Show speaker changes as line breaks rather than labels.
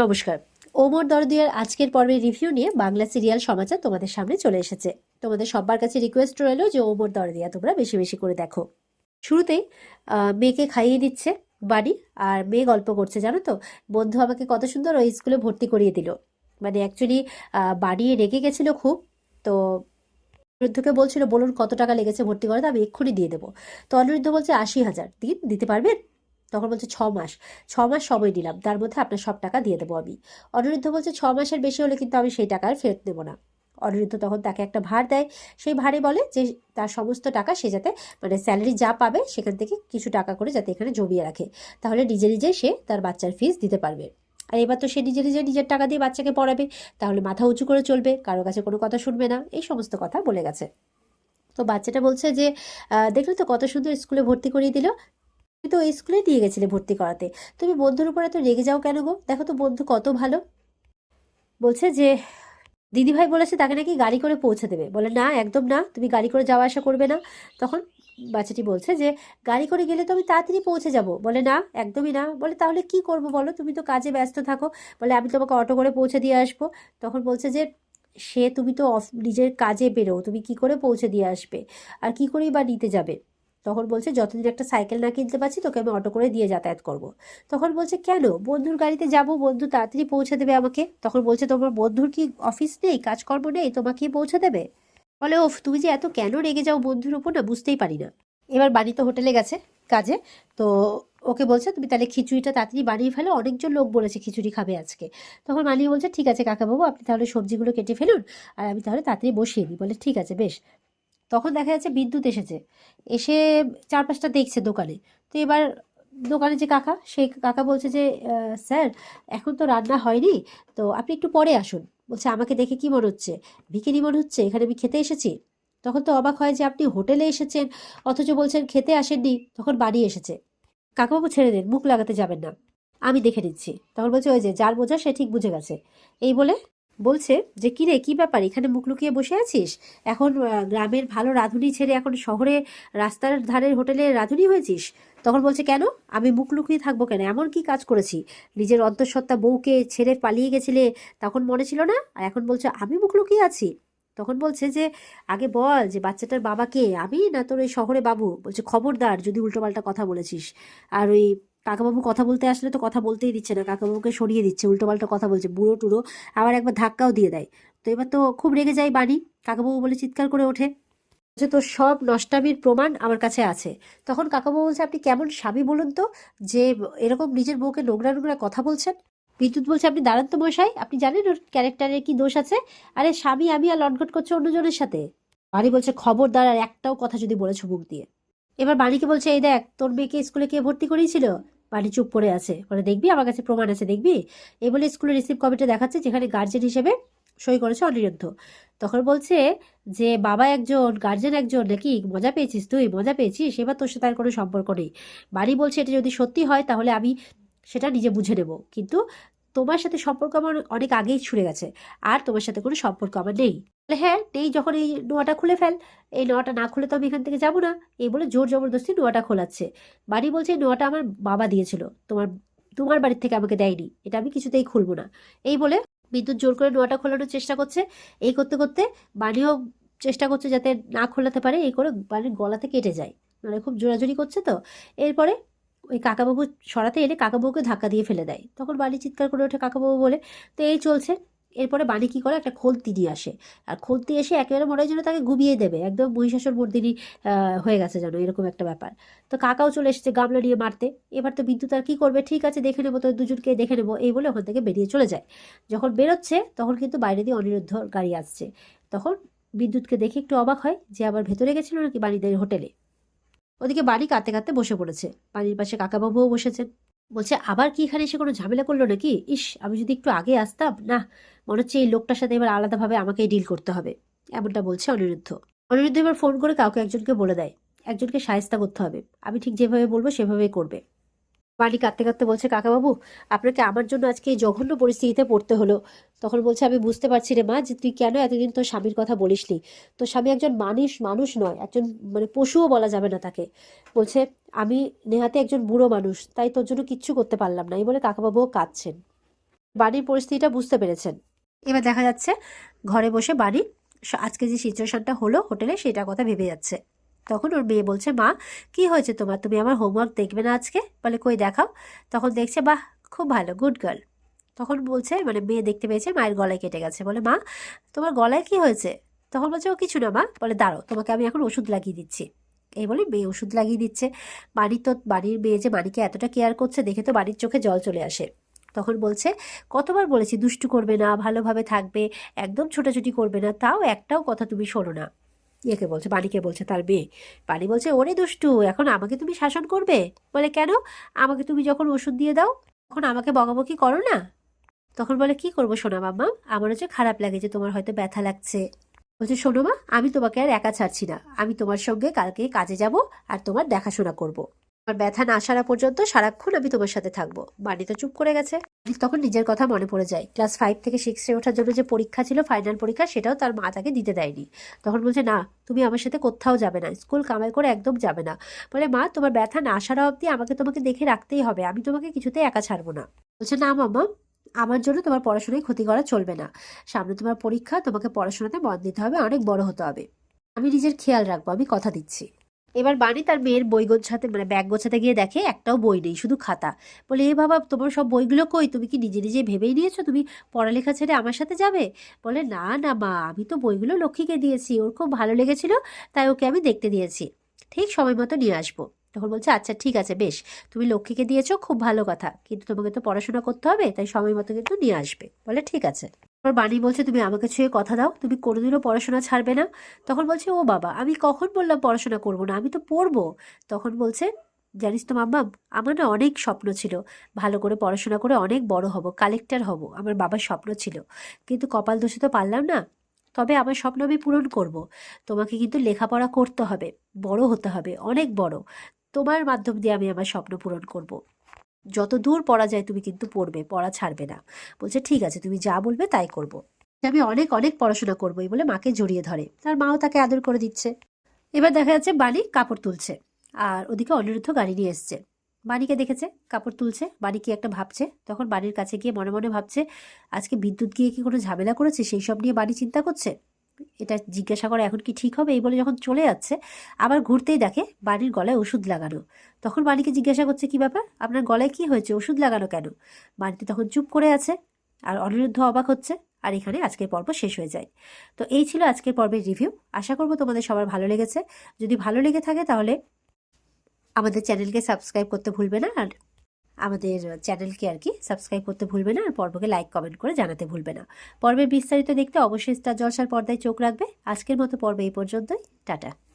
নমস্কার। ওমর দরদিয়ার আজকের পর্বের রিভিউ নিয়ে বাংলা সিরিয়াল সমাচার তোমাদের সামনে চলে এসেছে। তোমাদের সবার কাছে রিকোয়েস্ট রইল যে, ওমর দরদিয়া, তোমরা বেশি বেশি করে দেখো। শুরুতেই মেয়েকে খাইয়ে দিচ্ছে বাড়ি, আর মেয়ে গল্প করছে, জানো তো? বন্ধু আমাকে কত সুন্দর ওই স্কুলে ভর্তি করিয়ে দিল। মানে অ্যাকচুয়ালি বাড়ি রেগে গেছিল খুব, তো অনিরুদ্ধকে বলছিল, বলুন কত টাকা লেগেছে ভর্তি করাতে? আমি এক্ষুনি দিয়ে দেবো। তো অনিরুদ্ধ বলছে, আশি হাজার। দিন দিতে পারবেন? তখন বলছে ছ মাস। ছ মাস সময় নিলাম তার মধ্যে আপনার সব টাকা দিয়ে দেবো আমি। অনিরুদ্ধ বলছে, ছ মাসের বেশি হলে কিন্তু আমি সেই টাকা আর ফেরত দেবো না। অনিরুদ্ধ তখন তাকে একটা ভার দেয়। সেই ভারে বলে যে, তার সমস্ত টাকা সে যাতে মানে স্যালারি যা পাবে সেখান থেকে কিছু টাকা করে যাতে এখানে জমিয়ে রাখে। তাহলে নিজে নিজে সে তার বাচ্চার ফিস দিতে পারবে। আর এবার তো সে নিজে নিজে নিজের টাকা দিয়ে বাচ্চাকে পড়াবে। তাহলে মাথা উঁচু করে চলবে। কারও কাছে কোনো কথা শুনবে না। এই সমস্ত কথা বলে গেছে। তো বাচ্চাটা বলছে যে দেখলে তো কত সুন্দর স্কুলে ভর্তি করিয়ে দিল। তো ওই স্কুলে দিয়ে গেছিলে ভর্তি করাতে। তুমি বন্ধুর উপর এত রেগে যাও কেন গো? দেখো তো বন্ধু কত ভালো। বলছে যে, দিদিভাই বলেছে তাকে নাকি গাড়ি করে পৌঁছে দেবে। বলে, না, একদম না, তুমি গাড়ি করে যাওয়া আসা করবে না। তখন বাচ্চাটি বলছে যে, গাড়ি করে গেলে তো আমি তাড়াতাড়ি পৌঁছে যাব। বলে, না, একদমই না। বলে, তাহলে কি করব বলো? তুমি তো কাজে ব্যস্ত থাকো। বলে, আমি তোমাকে অটো করে পৌঁছে দিয়ে আসব। তখন বলছে যে, সে তুমি তো অফ, নিজের কাজে বেরো। তুমি কি করে পৌঁছে দিয়ে আসবে? আর কি করেই বা নিতে যাবে? তখন বলছে, যতদিন একটা সাইকেল না কিনতে পারছি, তোকে আমি অটো করে দিয়ে যাতায়াত করব। তখন বলছে, কেন? বন্ধুর গাড়িতে যাব, বন্ধু তাড়াতাড়ি পৌঁছে দেবে আমাকে? তখন বলছে, তোমার বন্ধুর কি অফিস নেই, কাজকর্ম নেই, তোমাকে পৌঁছে দেবে? বলে, ওফ, তুমি যে এত কেন রেগে যাও বন্ধুর উপর না, বুঝতেই পারি না। এবার বাড়ি তো হোটেলে গেছে কাজে, তো ওকে বলছে, তুমি তাহলে খিচুড়িটা তাড়াতাড়ি বানিয়ে ফেলো, অনেকজন লোক বলেছে খিচুড়ি খাবে আজকে। তখন মানিয়ে বলছে, ঠিক আছে কাকাবাবু, আপনি তাহলে সবজিগুলো কেটে ফেলুন, আর আমি তাহলে তাড়াতাড়ি বসিয়ে দিই। বলে, ঠিক আছে, বেশ। তখন দেখা যাচ্ছে বিদ্যুৎ এসেছে। এসে চার পাঁচটা দেখছে দোকানে। তো এবার দোকানে যে কাকা, সেই কাকা বলছে যে স্যার, এখন তো রান্না হয়নি, তো আপনি একটু পরে আসুন। বলছে, আমাকে দেখে কি মনে হচ্ছে? ভিখিরি মনে হচ্ছে? এখানে আমি খেতে এসেছি? তখন তো অবাক হয় যে, আপনি হোটেলে এসেছেন, অথচ বলছেন খেতে আসেননি। তখন বাড়ি এসেছে। কাকাবাবু ছেড়ে দিন, মুখ লাগাতে যাবেন না। আমি দেখে নিচ্ছি। তখন বলছে, ওই যে, যার বোঝা সে ঠিক বুঝে গেছে। এই বলে বলছে যে কিরে কি ব্যাপার? এখানে মুখ লুকিয়ে বসে আছিস? এখন গ্রামের ভালো রাঁধুনি ছেড়ে এখন শহরে রাস্তার ধারের হোটেলে রাঁধুনি হয়েছিস? তখন বলছে, কেন? আমি মুখ লুকিয়ে থাকব কেন? এমন কি কাজ করেছি? নিজের অন্তঃসত্ত্বা বউকে ছেড়ে পালিয়ে গেছিলে তখন মনে ছিল না? আর এখন বলছে, আমি মুখ লুকিয়ে আছি? তখন বলছে যে, আগে বল যে, বাচ্চাটার বাবাকে, আমি না তোর ওই শহরে বাবু? বলছে, খবরদার, যদি উল্টোপাল্টা কথা বলেছিস। আর ওই কাকাবাবু কথা বলতে আসলে তো কথা বলতেই দিচ্ছে না, কাকাবাবুকে সরিয়ে দিচ্ছে, উল্টোপাল্টা কথা বলছে, বুড়ো টুড়ো আবার একবার ধাক্কাও দিয়ে দেয়। তো এবার তো খুব রেগে যায় বাণী, কাকাবাবু বলে চিৎকার করে ওঠে। বলছে, তোর সব নষ্টামির প্রমাণ আমার কাছে আছে। তখন কাকাবাবু বলছে, আপনি কেমন স্বামী বলুন তো, যে এরকম নিজের বউকে নোংরা নোংরা কথা বলছেন? বিদ্যুৎ বলছে, আপনি দাঁড়ান তো মশাই, আপনি জানেন ওর ক্যারেক্টারের কি দোষ আছে? আরে স্বামী, আমি আর লটঘট করছে অন্যজনের সাথে। বাড়ি বলছে, খবরদার আর একটাও কথা যদি বলেছ মুখ দিয়ে। এবার বাড়িকে বলছে, এই দেখ, তোর মেয়েকে স্কুলে কে ভর্তি করিয়েছিল? বাড়ি চুপ করে আছে। বলে, দেখবি, আমার কাছে প্রমাণ আছে, দেখবি? এই বলে স্কুলের রিসিভ কপিটা দেখাচ্ছে, যেখানে গার্জেন হিসেবে সই করেছে অনিরুদ্ধ। তখন বলছে যে, বাবা একজন গার্জেন একজন, নাকি? মজা পেয়েছিস তুই, মজা পেয়েছিস? এবার তোর সাথে আর কোনো সম্পর্ক নেই। বাড়ি বলছে, এটা যদি সত্যি হয়, তাহলে আমি সেটা নিজে বুঝে নেব। কিন্তু তোমার সাথে সম্পর্ক আমার অনেক আগেই ছুড়ে গেছে। আর তোমার সাথে কোনো সম্পর্ক আমার নেই। হ্যাঁ নেই যখন এই নোয়াটা খুলে ফেল। এই নোয়াটা না খুলে তো আমি এখান থেকে যাব না। এই বলে জোর জবরদস্তি নোয়াটা খোলাচ্ছে। বাড়ি বলছে এই নোয়াটা আমার বাবা দিয়েছিল। তোমার তোমার বাড়ির থেকে আমাকে দেয়নি। এটা আমি কিছুতেই খুলবো না। এই বলে বিদ্যুৎ জোর করে নোয়াটা খোলানোর চেষ্টা করছে। এই করতে করতে বাড়িও চেষ্টা করছে যাতে না খোলাতে পারে। এই করে বাড়ির গলাতে কেটে যায়। মানে খুব জোরাজোরি করছে তো। এরপরে ওই কাকাবাবু সরাতে এলে কাকাবাবুকে ধাক্কা দিয়ে ফেলে দেয়। তখন বাড়ি চিৎকার করে ওঠে, কাকাবাবু বলে, তো এই চলছে। এরপরে বাণী কী করে? একটা খোলতি নিয়ে আসে। আর খোলতি এসে একেবারে মনে হয় যেন তাকে ঘুমিয়ে দেবে। একদম মহিষাসুর মর্দিনী হয়ে গেছে যেন, এরকম একটা ব্যাপার। তো কাকাও চলে এসেছে গামলা নিয়ে মারতে। এবার তো বিদ্যুৎ আর কী করবে? ঠিক আছে, দেখে নেব তো, দুজনকে দেখে নেব। এই বলে ওখান থেকে বেরিয়ে চলে যায়। যখন বেরোচ্ছে, তখন কিন্তু বাইরে দিয়ে অনিরুদ্ধ গাড়ি আসছে। তখন বিদ্যুৎকে দেখে একটু অবাক হয় যে আবার ভেতরে গেছিল নাকি বাণীদের হোটেলে। ওদিকে বাড়ি কাঁদতে কাঁদতে বসে পড়েছে। বাড়ির পাশে কাকাবাবুও বসেছেন। বলছে, আবার কি এখানে এসে কোনো ঝামেলা করল নাকি? ইস, আমি যদি একটু আগে আসতাম, না, মনে হচ্ছে এই লোকটার সাথে এবার আলাদাভাবে আমাকেই ডিল করতে হবে। এমনটা বলছে অনিরুদ্ধ। অনিরুদ্ধ এবার ফোন করে কাউকে একজনকে বলে দেয়। একজনকে সায়স্তা করতে হবে। আমি ঠিক যেভাবে বলব সেভাবেই করবে। বাড়ি কাঁদতে কাঁদতে বলছে, কাকাবাবু, আপনাকে আমার জন্য আজকে এই জঘন্য পরিস্থিতিতে পড়তে হলো। তখন বলছে, আমি বুঝতে পারছি রে মা যে তুই কেন এতদিন তোর স্বামীর কথা বলিসনি? তোর স্বামী একজন মানুষ মানুষ নয়, একজন মানে পশুও বলা যাবে না তাকে। বলছে, আমি নেহাতে একজন বুড়ো মানুষ, তাই তোর জন্য কিচ্ছু করতে পারলাম না। এই বলে কাকাবাবুও কাঁদছেন। বাণীর পরিস্থিতিটা বুঝতে পেরেছেন। এবার দেখা যাচ্ছে ঘরে বসে স- আজকে যে সিচুয়েশনটা হলো হোটেলে সেটা কথা ভেবে যাচ্ছে। তখন ওর মেয়ে বলছে, মা, কি হয়েছে তোমার? তুমি আমার হোমওয়ার্ক দেখবে না আজকে? বলে, কই দেখাও? তখন দেখছে, বাহ, খুব ভালো গুড গার্ল তখন বলছে মানে মেয়ে দেখতে পেয়েছে, মায়ের গলায় কেটে গেছে। বলে, মা, তোমার গলায় কি হয়েছে? তখন বলছে, ও, কিছু না, মা। বলে দাঁড়ো তোমাকে আমি এখন ওষুধ লাগিয়ে দিচ্ছি। এই বলে মেয়ে ওষুধ লাগিয়ে দিচ্ছে। বাড়ি তো বাড়ির মেয়ে যে বাড়িকে এতটা কেয়ার করছে, দেখে তো বাড়ির চোখে জল চলে আসে। তখন বলছে, কতবার বলেছি দুষ্টু করবে না, ভালোভাবে থাকবে, একদম ছোটাছুটি করবে না, তাও একটাও কথা তুমি শোনো না। ইয়েকে বলছে বাণীকে বলছে, তার মেয়ে। বাণী বলছে, ওরে দুষ্টু, এখন আমাকে তুমি শাসন করবে? বলে, কেন? আমাকে তুমি যখন ওষুধ দিয়ে দাও, তখন আমাকে বকাবকি করো না? তখন বলে, কি করব সোনা মাম্মা? আমার হচ্ছে খারাপ লাগে যে তোমার হয়তো ব্যথা লাগছে। বলছে, শোনো মা, আমি তোমাকে আর একা ছাড়ছি না। আমি তোমার সঙ্গে কালকে কাজে যাব আর তোমার দেখাশোনা করব। আমার ব্যথা না সারা পর্যন্ত সারাক্ষণ আমি তোমার সাথে থাকব। বাড়ি তো চুপ করে গেছে। তখন নিজের কথা মনে পড়ে যায়। ক্লাস ফাইভ থেকে সিক্সে ওঠার জন্য যে পরীক্ষা ছিল ফাইনাল পরীক্ষা, সেটাও তার মা তাকে দিতে দেয়নি। তখন বলছে, না, তুমি আমার সাথে কোথাও যাবে না। স্কুল কামাই করে একদম যাবে না। বলে, মা, তোমার ব্যথা না সারা অবধি আমাকে তোমাকে দেখে রাখতেই হবে। আমি তোমাকে কিছুতেই একা ছাড়বো না। বলছে, না মামা আমার জন্য তোমার পড়াশোনায় ক্ষতি করা চলবে না। সামনে তোমার পরীক্ষা, তোমাকে পড়াশোনাতে মন দিতে হবে, অনেক বড় হতে হবে। আমি নিজের খেয়াল রাখব, আমি কথা দিচ্ছি। এবার বাণী তার মেয়ের বই গোছাতে মানে ব্যাগ গোছাতে গিয়ে দেখে একটাও বই নেই, শুধু খাতা। বলে, এ বাবা, তোমার সব বইগুলো কই? তুমি কি নিজে নিজে ভেবেই নিয়েছো? তুমি পড়ালেখা ছেড়ে আমার সাথে যাবে? বলে, না না মা, আমি তো বইগুলো লক্ষ্মীকে দিয়েছি, ওর খুব ভালো লেগেছিল, তাই ওকে আমি দেখতে দিয়েছি। ঠিক সময় মতো নিয়ে আসব। তখন বলছে আচ্ছা ঠিক আছে, বেশ, তুমি লক্ষ্মীকে দিয়েছ, খুব ভালো কথা, কিন্তু তোমাকে তো পড়াশোনা করতে হবে, তাই সময় মতো কিন্তু নিয়ে আসবে। বলে, ঠিক আছে। এবার বাণী বলছে, তুমি আমাকে ছুঁয়ে কথা দাও, তুমি কোনোদিনও পড়াশোনা ছাড়বে না। তখন বলছে, ও বাবা, আমি কখন বললাম পড়াশোনা করব না? আমি তো পড়ব। তখন বলছে, জানিস তো মাম্মা, আমার না অনেক স্বপ্ন ছিল। ভালো করে পড়াশোনা করে অনেক বড় হব কালেক্টর হব। আমার বাবার স্বপ্ন ছিল। কিন্তু কপাল দোষে তো পারলাম না। তবে আমার স্বপ্ন আমি পূরণ করব। তোমাকে কিন্তু লেখাপড়া করতে হবে, বড় হতে হবে, অনেক বড়। তোমার মাধ্যম দিয়ে আমি আমার স্বপ্ন পূরণ করব। যত দূর পড়া যায় তুমি কিন্তু পড়বে, পড়া ছাড়বে না। বলছে, ঠিক আছে, তুমি যা বলবে তাই করব। আমি অনেক অনেক পড়াশোনা করব, এই বলে মাকে জড়িয়ে ধরে। তার মাও তাকে আদর করে দিচ্ছে। এবার দেখা যাচ্ছে বাণী কাপড় তুলছে আর ওদিকে অনিরুদ্ধ গাড়ি নিয়ে এসছে। বাণীকে দেখেছে, কাপড় তুলছে, বাণী কি একটা ভাবছে। তখন বাড়ির কাছে গিয়ে মনে মনে ভাবছে, আজকে বিদ্যুৎ গিয়ে কি কোনো ঝামেলা করেছে? সেই সব নিয়ে বাড়ি চিন্তা করছে? এটা জিজ্ঞাসা করা, এখন কি ঠিক হবে? এই বলে যখন চলে যাচ্ছে, আবার ঘুরতেই দেখে বাড়ির গলায় ওষুধ লাগানো। তখন বাণীকে জিজ্ঞাসা করছে, কি ব্যাপার? আপনার গলায় কি হয়েছে? ওষুধ লাগানো কেন? বাড়িতে তখন চুপ করে আছে আর অনিরুদ্ধ অবাক হচ্ছে, আর এখানে আজকের পর্ব শেষ হয়ে যায়। তো এই ছিল আজকের পর্বের রিভিউ। আশা করব তোমাদের সবার ভালো লেগেছে। যদি ভালো লেগে থাকে তাহলে আমাদের চ্যানেলকে সাবস্ক্রাইব করতে ভুলবে না। আর আমাদের চ্যানেলকে আর কি সাবস্ক্রাইব করতে ভুলবে না আর পর্বকে লাইক কমেন্ট করে জানাতে ভুলবে না। পর্বের বিস্তারিত দেখতে অবশ্যই স্টার জলসার পর্দায় চোখ রাখবে। আজকের মতো পর্ব এই পর্যন্তই। টাটা।